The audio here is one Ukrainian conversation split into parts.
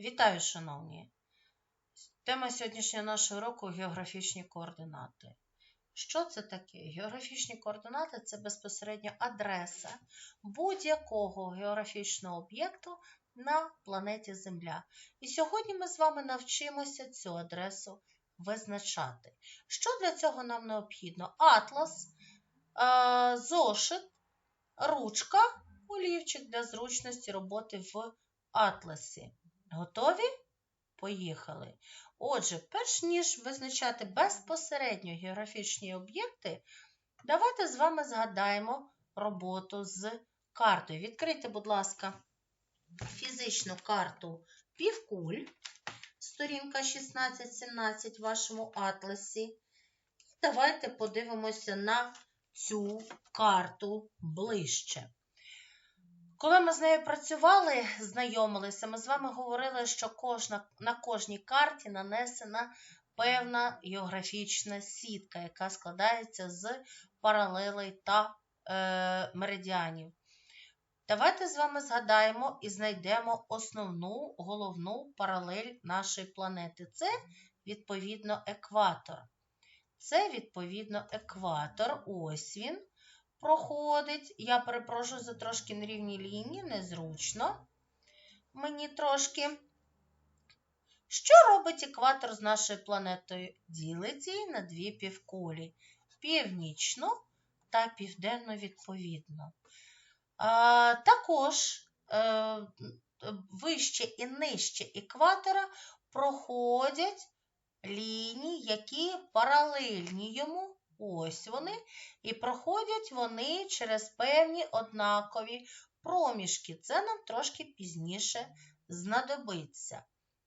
Вітаю, шановні! Тема сьогоднішнього нашого уроку географічні координати. Що це таке? Географічні координати це безпосередньо адреса будь-якого географічного об'єкту на планеті Земля. І сьогодні ми з вами навчимося цю адресу визначати. Що для цього нам необхідно? Атлас, е, зошит, ручка, олівчик для зручності роботи в атласі. Готові? Поїхали. Отже, перш ніж визначати безпосередньо географічні об'єкти, давайте з вами згадаємо роботу з картою. Відкрийте, будь ласка, фізичну карту півкуль, сторінка 16-17 в вашому атласі. Давайте подивимося на цю карту ближче. Коли ми з нею працювали, знайомилися, ми з вами говорили, що кожна, на кожній карті нанесена певна географічна сітка, яка складається з паралелей та е, меридіанів. Давайте з вами згадаємо і знайдемо основну головну паралель нашої планети. Це, відповідно, екватор. Це, відповідно, екватор. Ось він проходить. Я перепрошую за трошки нерівні лінії, незручно. Мені трошки. Що робить екватор з нашою планетою? Ділить її на дві півкулі. Північну та південну відповідно. А, Також е, вище і нижче екватора проходять лінії, які паралельні йому Ось вони. І проходять вони через певні однакові проміжки. Це нам трошки пізніше знадобиться.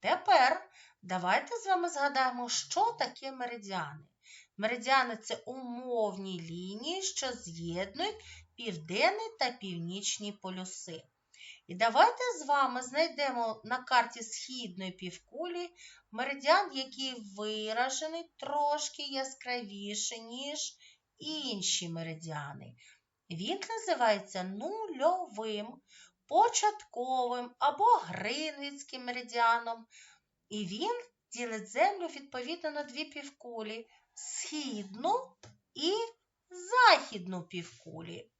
Тепер давайте з вами згадаємо, що таке меридіани. Меридіани це умовні лінії, що з'єднують південний та північні полюси. І давайте з вами знайдемо на карті східної півкулі меридіан, який виражений трошки яскравіше, ніж інші меридіани. Він називається нульовим, початковим або гринвіцьким меридіаном. І він ділить землю відповідно на дві півкулі східну і західну півкулі.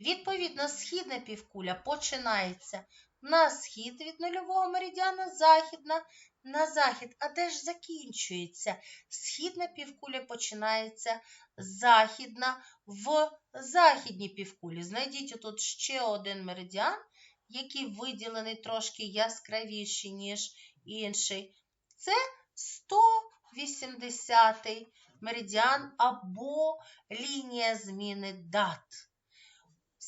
Відповідно, східна півкуля починається на схід від нульового меридіана, західна на захід. А де ж закінчується? Східна півкуля починається західна в західній півкулі. Знайдіть тут ще один меридіан, який виділений трошки яскравіший, ніж інший. Це 180-й меридіан або лінія зміни дат.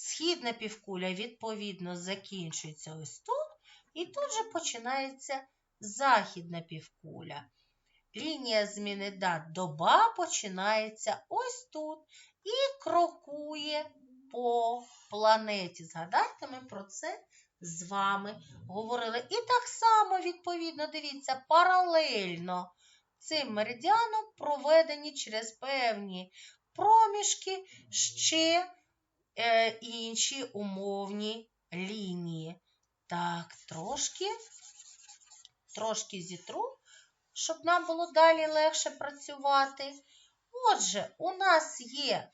Східна півкуля, відповідно, закінчується ось тут, і тут же починається західна півкуля. Лінія зміни дат доба починається ось тут і крокує по планеті. Згадайте, ми про це з вами говорили. І так само, відповідно, дивіться, паралельно цим меридіаном проведені через певні проміжки ще інші умовні лінії. Так, трошки, трошки зітру, щоб нам було далі легше працювати. Отже, у нас є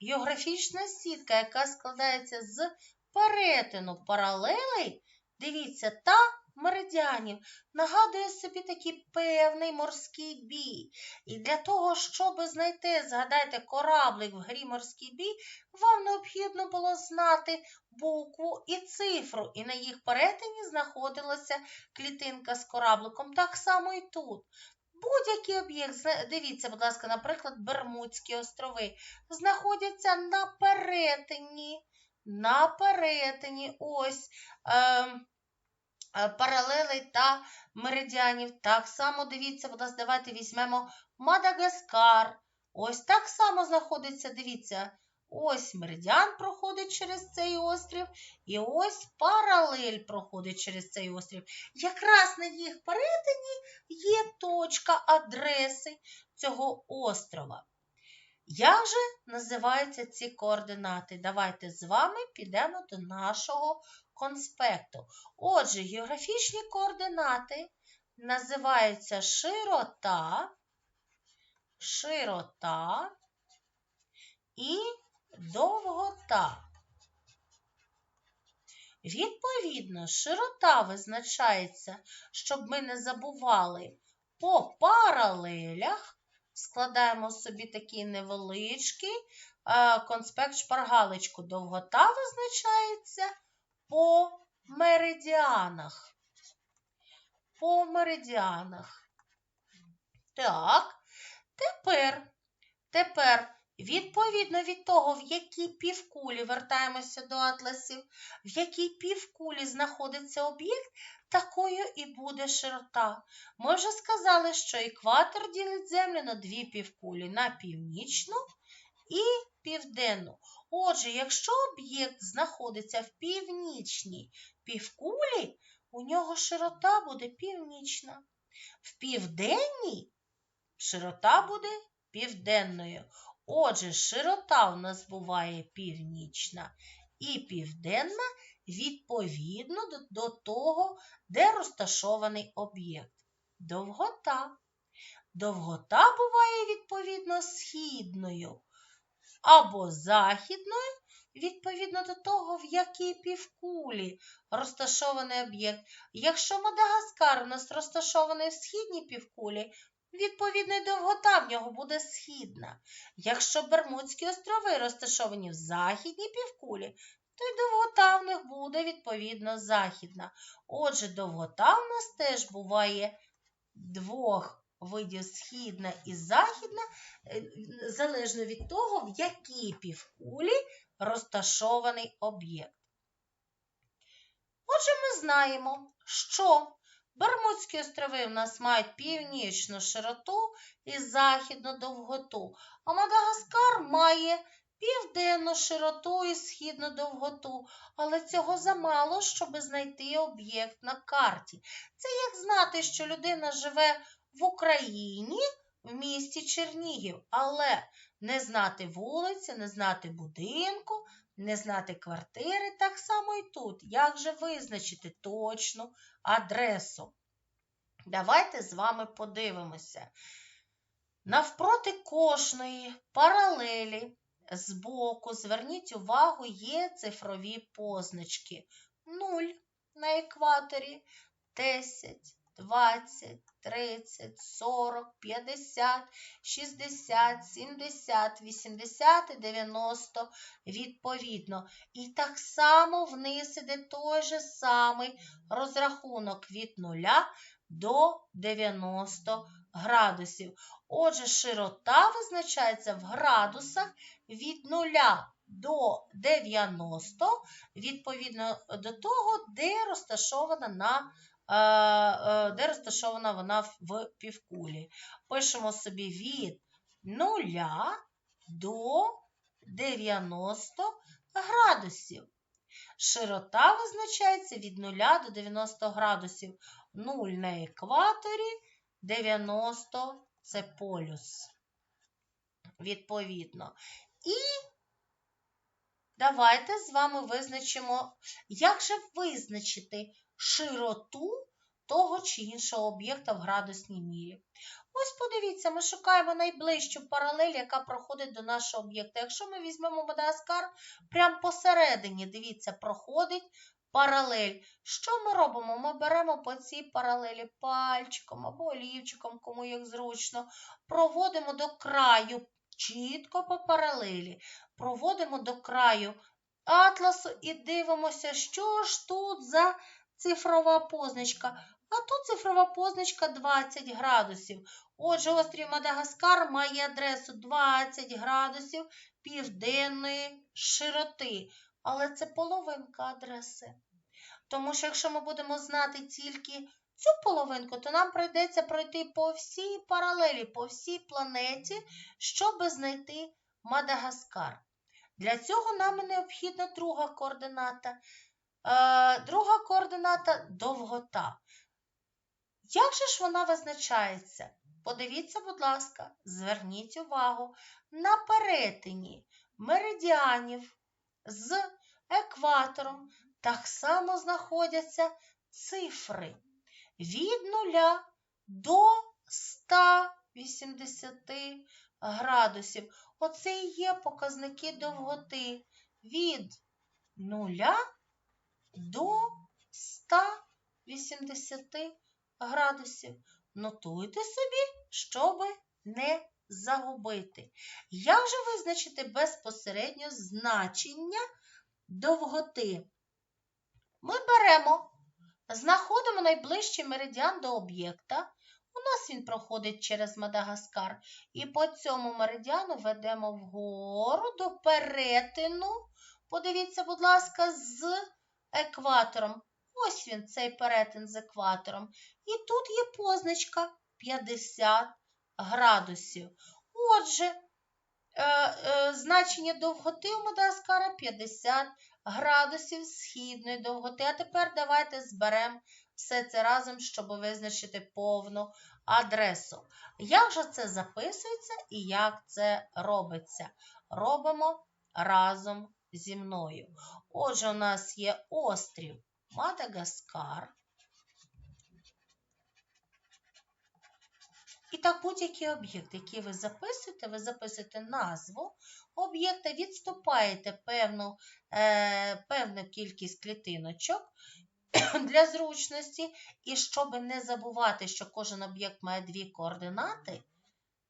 географічна сітка, яка складається з перетину паралелей, дивіться, та меридіанів нагадує собі такий певний морський бій. І для того, щоб знайти, згадайте, кораблик в грі морський бій, вам необхідно було знати букву і цифру, і на їх перетині знаходилася клітинка з корабликом. Так само і тут. Будь-який об'єкт, дивіться, будь ласка, наприклад, Бермудські острови, знаходяться на перетині. На перетині ось. Е, паралелей та меридіанів. Так само дивіться, будь ласка, давайте візьмемо Мадагаскар. Ось так само знаходиться, дивіться, ось меридіан проходить через цей острів, і ось паралель проходить через цей острів. Якраз на їх перетині є точка адреси цього острова. Як же називаються ці координати? Давайте з вами підемо до нашого конспекту. Отже, географічні координати називаються широта, широта і довгота. Відповідно, широта визначається, щоб ми не забували, по паралелях. Складаємо собі такий невеличкий е, конспект шпаргалочку. Довгота визначається по меридіанах. По меридіанах. Так, тепер, тепер Відповідно від того, в якій півкулі вертаємося до атласів, в якій півкулі знаходиться об'єкт, такою і буде широта. Ми вже сказали, що екватор ділить землю на дві півкулі на північну і південну. Отже, якщо об'єкт знаходиться в північній півкулі, у нього широта буде північна. В південній широта буде південною. Отже, широта у нас буває північна і південна відповідно до, того, де розташований об'єкт. Довгота. Довгота буває відповідно східною або західною, відповідно до того, в якій півкулі розташований об'єкт. Якщо Мадагаскар у нас розташований в східній півкулі, Відповідно, й довгота в нього буде східна. Якщо Бермудські острови розташовані в західній півкулі, то й довгота в них буде, відповідно, західна. Отже, довгота в нас теж буває двох видів східна і західна, е, залежно від того, в якій півкулі розташований об'єкт. Отже, ми знаємо, що Бермудські острови в нас мають північну широту і західну довготу, а Мадагаскар має південну широту і східну довготу, але цього замало, щоб знайти об'єкт на карті. Це як знати, що людина живе в Україні в місті Чернігів, але не знати вулиці, не знати будинку, не знати квартири, так само і тут. Як же визначити точну адресу? Давайте з вами подивимося. Навпроти кожної паралелі збоку, зверніть увагу, є цифрові позначки. 0 на екваторі, 10, 20, 30, 40, 50, 60, 70, 80 і 90 відповідно. І так само вниз іде той же самий розрахунок від 0 до 90 градусів. Отже, широта визначається в градусах від 0 до 90, відповідно до того, де розташована на де розташована вона в півкулі. Пишемо собі від 0 до 90 градусів. Широта визначається від 0 до 90 градусів. 0 на екваторі, 90 це полюс. Відповідно. І давайте з вами визначимо, як же визначити широту того чи іншого об'єкта в градусній мірі. Ось подивіться, ми шукаємо найближчу паралель, яка проходить до нашого об'єкта. Якщо ми візьмемо Мадагаскар, прямо посередині, дивіться, проходить паралель. Що ми робимо? Ми беремо по цій паралелі пальчиком або олівчиком, кому як зручно, проводимо до краю, чітко по паралелі, проводимо до краю атласу і дивимося, що ж тут за цифрова позначка, а тут цифрова позначка 20 градусів. Отже, острів Мадагаскар має адресу 20 градусів південної широти. Але це половинка адреси. Тому що, якщо ми будемо знати тільки цю половинку, то нам прийдеться пройти по всій паралелі, по всій планеті, щоб знайти Мадагаскар. Для цього нам необхідна друга координата. Е, друга координата довгота. Як же ж вона визначається? Подивіться, будь ласка, зверніть увагу на перетині меридіанів з екватором так само знаходяться цифри від 0 до 180 градусів. Оце і є показники довготи від 0 до 180 градусів. Нотуйте собі, щоб не загубити. Як же визначити безпосередньо значення довготи? Ми беремо, знаходимо найближчий меридіан до об'єкта. У нас він проходить через Мадагаскар. І по цьому меридіану ведемо вгору до перетину. Подивіться, будь ласка, з екватором. Ось він, цей перетин з екватором. І тут є позначка 50 градусів. Отже, е, е, значення довготи у Мадагаскара 50 градусів східної довготи. А тепер давайте зберемо все це разом, щоб визначити повну адресу. Як же це записується і як це робиться? Робимо разом зі мною. Отже, у нас є острів Мадагаскар. І так, будь-який об'єкт, який ви записуєте, ви записуєте назву об'єкта, відступаєте певну, е, певну кількість клітиночок для зручності, і щоб не забувати, що кожен об'єкт має дві координати,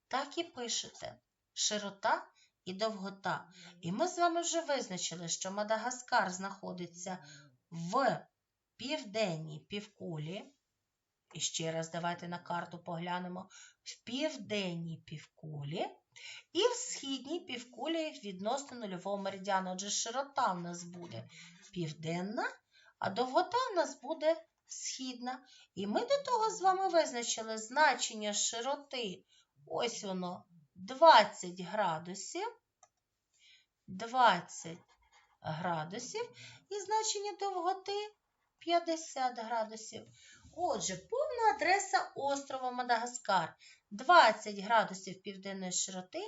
так і пишете широта і довгота. І ми з вами вже визначили, що Мадагаскар знаходиться в південній півкулі. І ще раз давайте на карту поглянемо в південній півкулі і в східній півкулі відносно нульового меридіану. Отже, широта в нас буде південна, а довгота в нас буде східна. І ми до того з вами визначили значення широти. Ось воно 20 градусів. 20 градусів і значення довготи 50 градусів. Отже, повна адреса острова Мадагаскар 20 градусів південної широти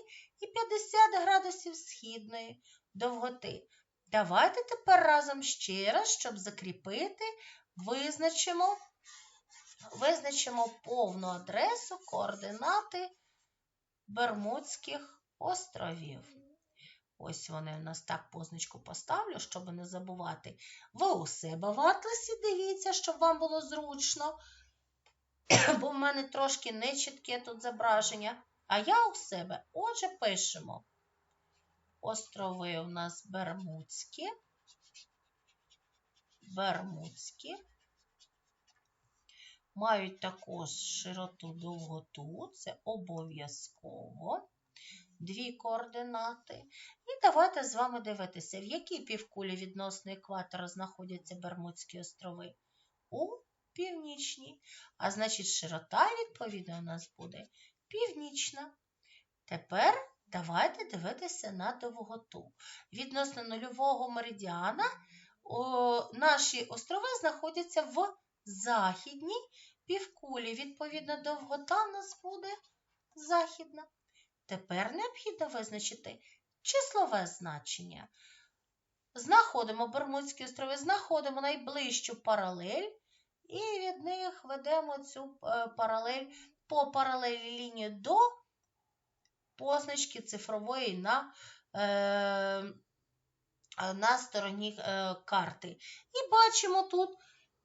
і 50 градусів східної довготи. Давайте тепер разом ще раз, щоб закріпити, визначимо, визначимо повну адресу координати Бермудських островів. Ось вони у нас так позначку поставлю, щоб не забувати. Ви у себе в атласі дивіться, щоб вам було зручно, бо в мене трошки нечітке тут зображення. А я у себе, отже, пишемо. Острови у нас Бермудські. Бермудські. Мають також широту довготу, це обов'язково дві координати. І давайте з вами дивитися, в якій півкулі відносно екватора знаходяться Бермудські острови? У північній. А значить, широта, відповідно, у нас буде північна. Тепер давайте дивитися на довготу. Відносно нульового меридіана о, наші острови знаходяться в західній півкулі. Відповідно, довгота у нас буде західна. Тепер необхідно визначити числове значення. Знаходимо Бермудські острови, знаходимо найближчу паралель і від них ведемо цю е, паралель по паралелі лінії до позначки цифрової на е, на стороні е, карти. І бачимо тут,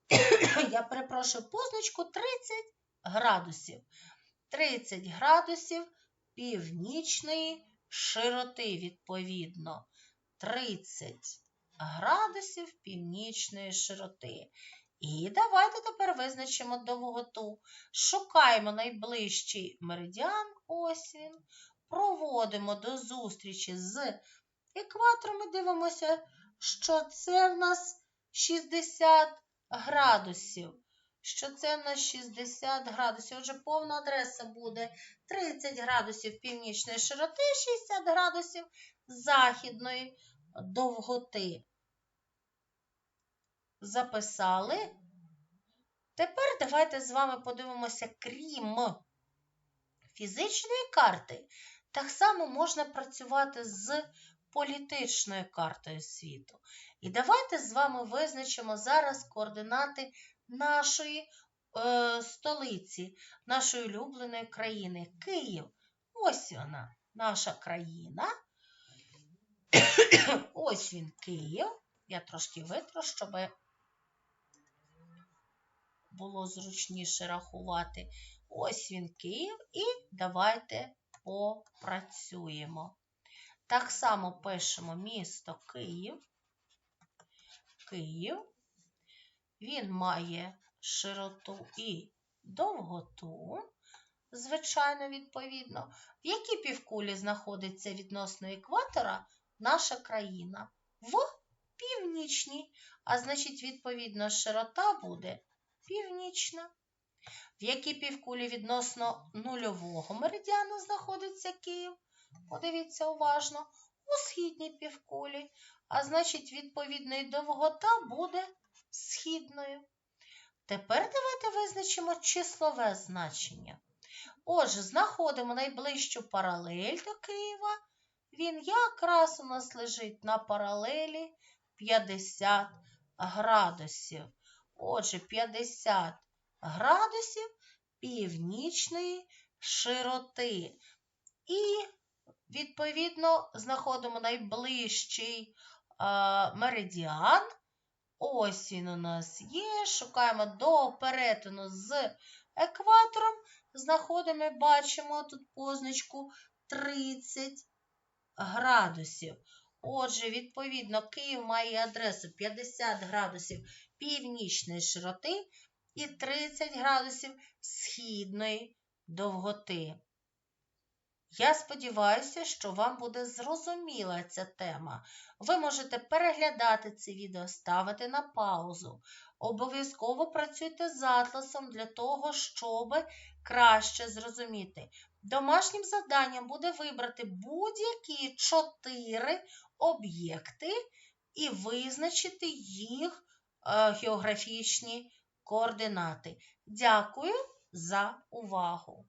я перепрошую, позначку 30 градусів. 30 градусів північної широти, відповідно, 30 градусів північної широти. І давайте тепер визначимо довготу. Шукаємо найближчий меридіан, ось він. Проводимо до зустрічі з екватором і дивимося, що це в нас 60 градусів що це на 60 градусів. Отже, повна адреса буде 30 градусів північної широти, 60 градусів західної довготи. Записали. Тепер давайте з вами подивимося, крім фізичної карти, так само можна працювати з політичною картою світу. І давайте з вами визначимо зараз координати нашої е, столиці, нашої улюбленої країни Київ. Ось вона, наша країна. Ось він Київ. Я трошки витру, щоб було зручніше рахувати. Ось він Київ, і давайте попрацюємо. Так само пишемо місто Київ. Київ. Він має широту і довготу, звичайно, відповідно. В якій півкулі знаходиться відносно екватора наша країна? В північній, а значить, відповідно, широта буде північна. В якій півкулі відносно нульового меридіану знаходиться Київ? Подивіться уважно, у східній півкулі, а значить, відповідно, і довгота буде східною. Тепер давайте визначимо числове значення. Отже, знаходимо найближчу паралель до Києва. Він якраз у нас лежить на паралелі 50 градусів. Отже, 50 градусів північної широти. І, відповідно, знаходимо найближчий меридіан. Ось він у нас є. Шукаємо до перетину з екватором. Знаходимо, бачимо тут позначку 30 градусів. Отже, відповідно, Київ має адресу 50 градусів північної широти і 30 градусів східної довготи. Я сподіваюся, що вам буде зрозуміла ця тема. Ви можете переглядати це відео, ставити на паузу. Обов'язково працюйте з атласом для того, щоб краще зрозуміти. Домашнім завданням буде вибрати будь-які чотири об'єкти і визначити їх е, географічні координати. Дякую за увагу!